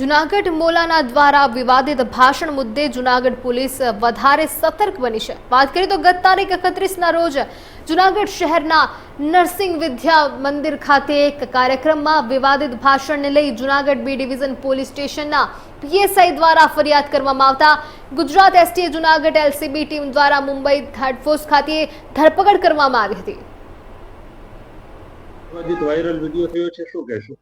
જુનાગઢ મોલાના દ્વારા વિવાદિત ભાષણ મુદ્દે જુનાગઢ પોલીસ વધારે સતર્ક બની છે. વાત કરીએ તો ગત તારીખ એકત્રીસના રોજ જુનાગઢ શહેરના નરસિંહ વિદ્યા મંદિર ખાતે એક કાર્યક્રમમાં વિવાદિત ભાષણને લઈ જુનાગઢ બી ડિવિઝન પોલીસ સ્ટેશનના પીએસઆઈ દ્વારા ફરિયાદ કરવામાં આવતા. Gujarat STA Junagadh LCB team દ્વારા મુંબઈ હેડફોર્સ ખાતે ધરપકડ કરવામાં આવી હતી. વાયરલ વીડિયો થયો છે શું કહેશો?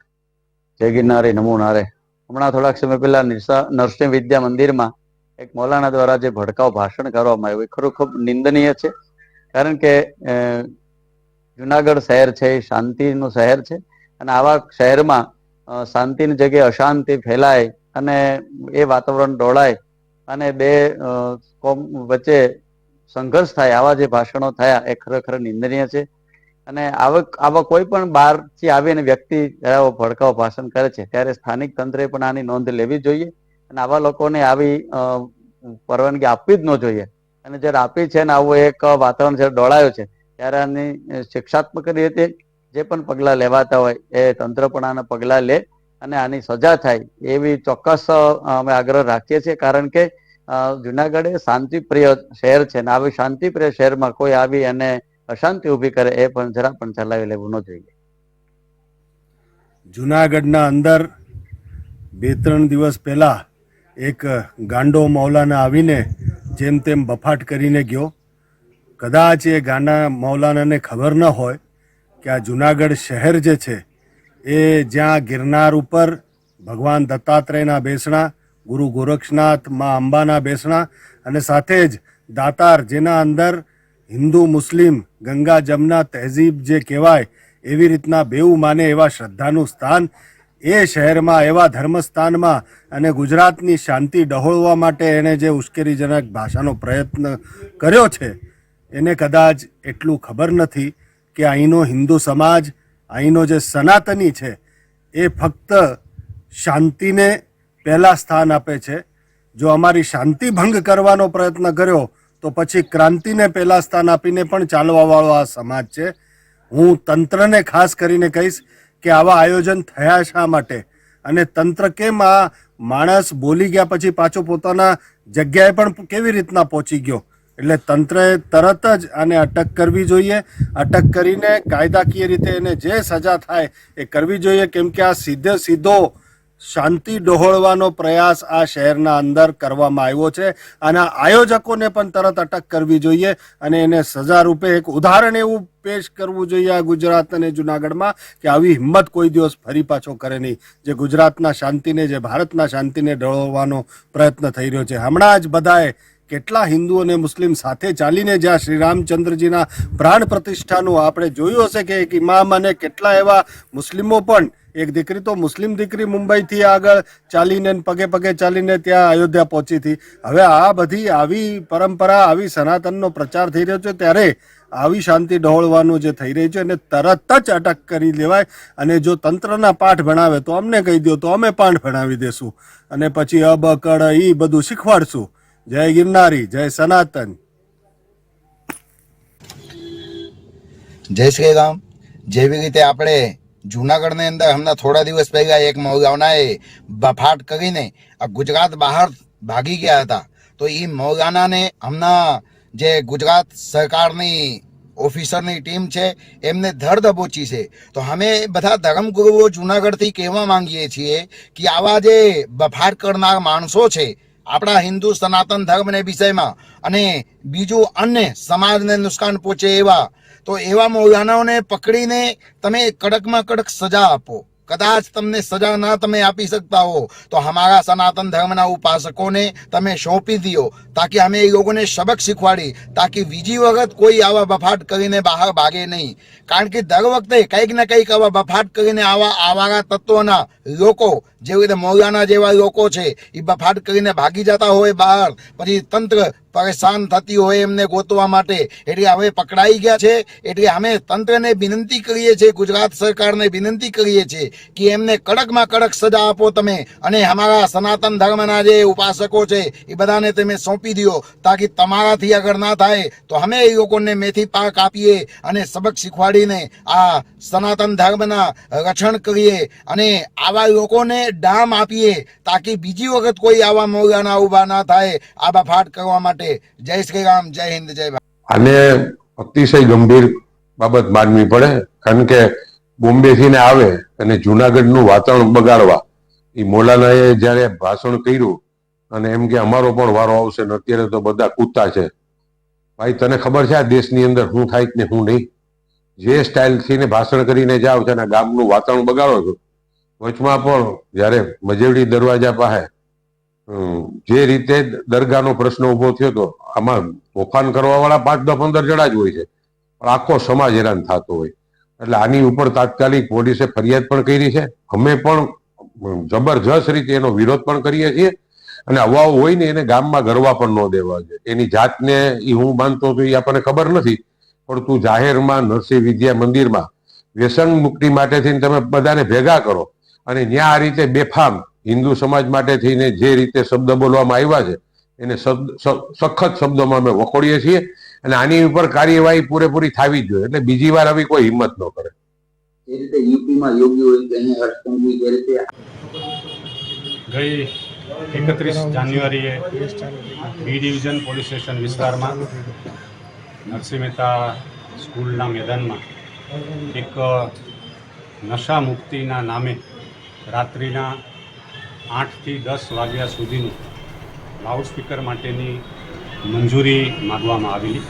જય ગિરનારે નમો નારે હમણાં થોડાક સમય પહેલા નિરસા- નરસિંહ વિદ્યા મંદિરમાં એક મૌલાના દ્વારા જે ભડકાઉ ભાષણ કરવામાં આવ્યું, એ ખરું ખૂબ નિંદનીય છે. કારણ કે જુનાગઢ શહેર છે, એ શાંતિનું શહેર છે અને આવા શહેરમાં શાંતિની જગ્યાએ અશાંતિ ફેલાય અને એ વાતાવરણ ડોળાય અને બે કોમ વચ્ચે સંઘર્ષ થાય, આવા જે ભાષણો થયા, એ ખરેખર નિંદનીય છે. અને આવા આવા કોઈ પણ બહારથી આવીને વ્યક્તિ ભડકાવ, ભાષણ કરે છે, ત્યારે સ્થાનિક તંત્રે પણ આની નોંધ લેવી જોઈએ અને આવા લોકોને આવી પરવાનગી આપવી જ ન જોઈએ. અને જ્યારે આપી છે ને આવું એક વાતાવરણ જ્યારે દોડાયો છે, ત્યારે આની શિક્ષાત્મક રીતે જે પણ પગલાં લેવાતા હોય, એ તંત્ર પણ આના પગલાં લે અને આની સજા થાય, એવી ચોક્કસ અમે આગ્રહ રાખીએ છીએ. કારણ કે જુનાગઢ એ શાંતિપ્રિય શહેર છે ને આવી શાંતિપ્રિય શહેરમાં કોઈ આવી અને અશાંતિ ઊભી કરે એ પણ જરા પણ ચલાવી લેવું ન જોઈએ. જુનાગઢના અંદર બે ત્રણ દિવસ પહેલા એક ગાંડો મૌલાના આવીને જેમ તેમ બફાટ કરીને ગયો. કદાચ એ ગાંડા મૌલાનાને ખબર ન હોય કે આ જુનાગઢ શહેર જે છે, એ જ્યાં ગિરનાર ઉપર ભગવાન દત્તાત્રેયના બેસણા, ગુરુ ગોરક્ષનાથ મા અંબાના બેસણા અને સાથે જ દાતાર જેના અંદર હિન્દુ, મુસ્લિમ, ગંગા, જમના, તહેઝીબ જે કહેવાય, એવી રીતના બેઉ માને એવા શ્રદ્ધાનું સ્થાન એ શહેરમાં, એવા ધર્મસ્થાનમાં અને ગુજરાતની શાંતિ ડહોળવા માટે એણે જે ઉશ્કેરીજનક ભાષાનો પ્રયત્ન કર્યો છે, એને કદાચ એટલું ખબર નથી કે અહીંનો હિન્દુ સમાજ, અહીંનો જે સનાતની છે, એ ફક્ત શાંતિને પહેલાં સ્થાન આપે છે. જો અમારી શાંતિ ભંગ કરવાનો પ્રયત્ન કર્યો તો પછી ક્રાંતિને પહેલાં સ્થાન આપીને પણ ચાલવાવાળો આ સમાજ છે. હું તંત્રને ખાસ કરીને કહીશ કે આવા આયોજન થયા શા માટે? અને તંત્ર કેમ આ માણસ બોલી ગયા પછી પાછો પોતાના જગ્યાએ પણ કેવી રીતના પહોંચી ગયો? એટલે તંત્રએ તરત જ આને અટક કરવી જોઈએ. અટક કરીને કાયદાકીય રીતે એને જે સજા થાય એ કરવી જોઈએ. કેમ કે આ સીધે સીધો શાંતિ ડહોળવાનો પ્રયાસ આ શહેરના અંદર કરવામાં આવ્યો છે. અને આયોજકોને પણ તરત અટક કરવી જોઈએ અને એને સજા રૂપે એક ઉદાહરણ એવું પેશ કરવું જોઈએ આ ગુજરાત અને જુનાગઢમાં કે આવી હિંમત કોઈ દિવસ ફરી પાછો કરે નહીં. જે ગુજરાતના શાંતિને, જે ભારતના શાંતિને ડહોળવાનો પ્રયત્ન થઈ રહ્યો છે. હમણાં જ બધાએ કેટલા હિન્દુ અને મુસ્લિમ સાથે ચાલીને જ્યાં શ્રી રામચંદ્રજીના પ્રાણ પ્રતિષ્ઠાનું આપણે જોયું હશે કે એક ઇમામ અને કેટલા એવા મુસ્લિમો પણ એક દીકરી તો મુસ્લિમ દીકરી મુંબઈથી આગળ ચાલીને પગે પગે ચાલીને ત્યાં અયોધ્યા પહોંચી હતી. હવે આ બધી આવી પરંપરા, આવી સનાતનનો પ્રચાર થઈ રહ્યો છે ત્યારે આવી શાંતિ ડહોળવાનું જે થઈ રહ્યું છે એને તરત જ અટક કરી લેવાય અને જો તંત્રના પાઠ ભણાવે તો અમને કહી દો તો અમે પાઠ ભણાવી દેશું. અને પછી અબ, કડ, ઈ બધું શીખવાડશું. જય ગિરનારી, જય સનાતન. જય શ્રી રામ. જેવી રીતે આપણે જુનાગઢની અંદર હમણાં થોડા દિવસ પહેલા એક મૌલાનાએ બફાટ કરીને આ ગુજરાત બહાર ભાગી ગયા હતા. તો એ મૌલાનાને હમણાં જે ગુજરાત સરકારની ઓફિસરની ટીમ છે, એમને ધર દબોચી છે. તો અમે બધા ધર્મગુરુઓ જુનાગઢથી કહેવા માંગીએ છીએ કે આવા જે બફાટ કરનાર માણસો છે, આપણા હિન્દુ સનાતન ધર્મને વિષયમાં અને બીજું અન્ય સમાજને નુકસાન પહોંચે એવા તો એવા મૌલાનાઓને પકડીને તમે કડકમાં કડક સજા આપો. કદાચ તમને સજા ના તમે આપી શકતા હો, તો અમારા સનાતન ધર્મના ઉપાસકોને તમે સોંપી દો તાકી અમે એ લોકોને સબક શીખવાડી, તાકી બીજી વખત કોઈ આવા બફાટ કરીને બહાર ભાગે નહીં. કારણ કે દર વખતે કંઈક ને કંઈક આવા બફાટ કરીને આવા, આવારા તત્વોના લોકો જેવી રીતે મૌલાના જેવા લોકો છે, એ બફાટ કરીને ભાગી જતા હોય બહાર, પછી તંત્ર પરેશાન થતી હોય એમને ગોતવા માટે. એટલે હવે પકડાઈ ગયા છે, એટલે અમે તંત્રને વિનંતી કરીએ છીએ, ગુજરાત સરકારને વિનંતી કરીએ છીએ કે એમને કડકમાં કડક સજા આપો તમે અને અમારા સનાતન ધર્મના જે ઉપાસકો છે, એ બધાને તમે સોંપી દો તાકી તમારાથી આગળ ના થાય. તો અમે એ લોકોને મેથી પાક આપીએ અને સબક શીખવાડીને આ સનાતન ધર્મના રક્ષણ કરીએ અને આવા લોકોને ડામ આપીએ તાકી બીજી વખત કોઈ આવા મોગાના ઊભા ના થાય. આબા ફાટ કરવા માટે. જય શ્રી રામ, જય હિન્દ, જય ભારત. આને અતિશય ગંભીર બાબત માનવી પડે, કારણ કે બોમ્બે થી ને આવે અને જુનાગઢનું વાતાવરણ બગાડવા. એ મોલાનાએ જ્યારે ભાષણ કર્યું, અને એમ કે અમારો પણ વારો આવશે, ને અત્યારે તો બધા કૂદતા છે. ભાઈ, તને ખબર છે આ દેશની અંદર શું થાય ને શું નહીં? જે સ્ટાઇલથી ને ભાષણ કરીને જાઓ છો અને ગામનું વાતાવરણ બગાડો છો વચમાં પણ જ્યારે મજેવડી દરવાજા પાસે જે રીતે દરગાહનો પ્રશ્ન ઊભો થયો હતો આમાં તોફાન કરવા વાળા પાંચ દસ પંદર જણા જ હોય છે. પણ આખો સમાજ હેરાન થતો હોય. એટલે આની ઉપર તાત્કાલિક પોલીસે ફરિયાદ પણ કરી છે. અમે પણ જબરજસ્ત રીતે એનો વિરોધ પણ કરીએ છીએ. અને અવાઓ હોય ને એને ગામમાં ગરવા પણ ન દેવા જોઈએ. એની જાતને એ હું માનતો હતો એ આપણને ખબર નથી. પણ તું જાહેરમાં નરસિંહ વિદ્યા મંદિરમાં વ્યસન મુક્તિ માટે થઈને તમે બધાને ભેગા કરો. અને ત્યાં આ રીતે બેફામ હિન્દુ સમાજ માટે થઈને જે રીતે શબ્દ બોલવામાં આવ્યા છે એને સખત શબ્દોમાં અમે વખોડીએ છીએ અને આની ઉપર કાર્યવાહી પૂરેપૂરી થવી જ જોઈએ. એટલે બીજી વાર આવી કોઈ હિંમત ન કરે. જે રીતે યુપીમાં યોગી હોય કે અહીંયા હર્ષસંઘવી જે રીતે ગઈ એકત્રીસ જાન્યુઆરીએ બી ડિવિઝન પોલીસ સ્ટેશન વિસ્તારમાં નરસિંહ મહેતા સ્કૂલના મેદાનમાં એક નશા મુક્તિના નામે રાત્રિના આઠથી દસ વાગ્યા સુધીનું લાઉડસ્પીકર માટેની મંજૂરી માગવામાં આવેલી.